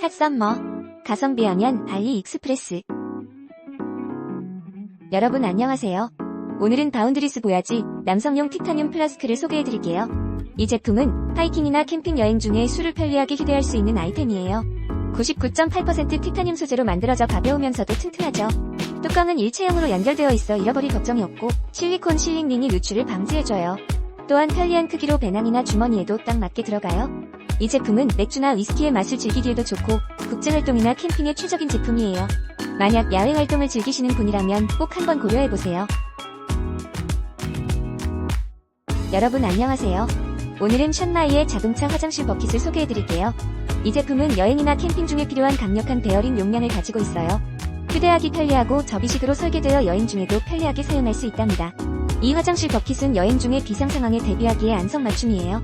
핫썸머 가성비하면 알리 익스프레스 여러분 안녕하세요. 오늘은 바운드리스 보야지 남성용 티타늄 플라스크를 소개해드릴게요. 이 제품은 하이킹이나 캠핑 여행 중에 술을 편리하게 휴대할 수 있는 아이템이에요. 99.8% 티타늄 소재로 만들어져 가벼우면서도 튼튼하죠. 뚜껑은 일체형으로 연결되어 있어 잃어버릴 걱정이 없고 실리콘 실링링이 누출을 방지해줘요. 또한 편리한 크기로 배낭이나 주머니에도 딱 맞게 들어가요. 이 제품은 맥주나 위스키의 맛을 즐기기에도 좋고 국제활동이나 캠핑에 최적인 제품이에요. 만약 야외 활동을 즐기시는 분이라면 꼭 한번 고려해보세요. 여러분 안녕하세요. 오늘은 션마이의 자동차 화장실 버킷을 소개해드릴게요. 이 제품은 여행이나 캠핑 중에 필요한 강력한 베어링 용량을 가지고 있어요. 휴대하기 편리하고 접이식으로 설계되어 여행 중에도 편리하게 사용할 수 있답니다. 이 화장실 버킷은 여행 중의 비상 상황에 대비하기에 안성맞춤이에요.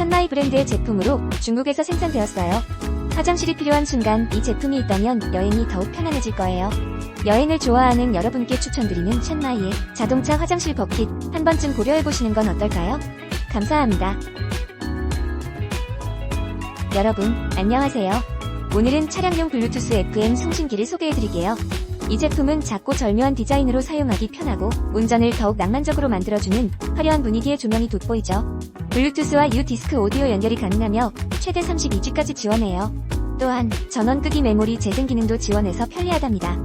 션마이 브랜드의 제품으로 중국에서 생산되었어요. 화장실이 필요한 순간 이 제품이 있다면 여행이 더욱 편안해질 거예요. 여행을 좋아하는 여러분께 추천드리는 션마이의 자동차 화장실 버킷 한 번쯤 고려해보시는 건 어떨까요? 감사합니다. 여러분, 안녕하세요. 오늘은 차량용 블루투스 FM 송신기를 소개해드릴게요. 이 제품은 작고 절묘한 디자인으로 사용하기 편하고 운전을 더욱 낭만적으로 만들어주는 화려한 분위기의 조명이 돋보이죠. 블루투스와 U 디스크 오디오 연결이 가능하며 최대 32G까지 지원해요. 또한 전원 끄기 메모리 재생 기능도 지원해서 편리하답니다.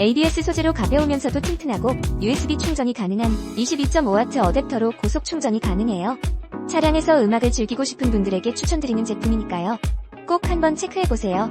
ABS 소재로 가벼우면서도 튼튼하고 USB 충전이 가능한 22.5W 어댑터로 고속 충전이 가능해요. 차량에서 음악을 즐기고 싶은 분들에게 추천드리는 제품이니까요. 꼭 한번 체크해보세요.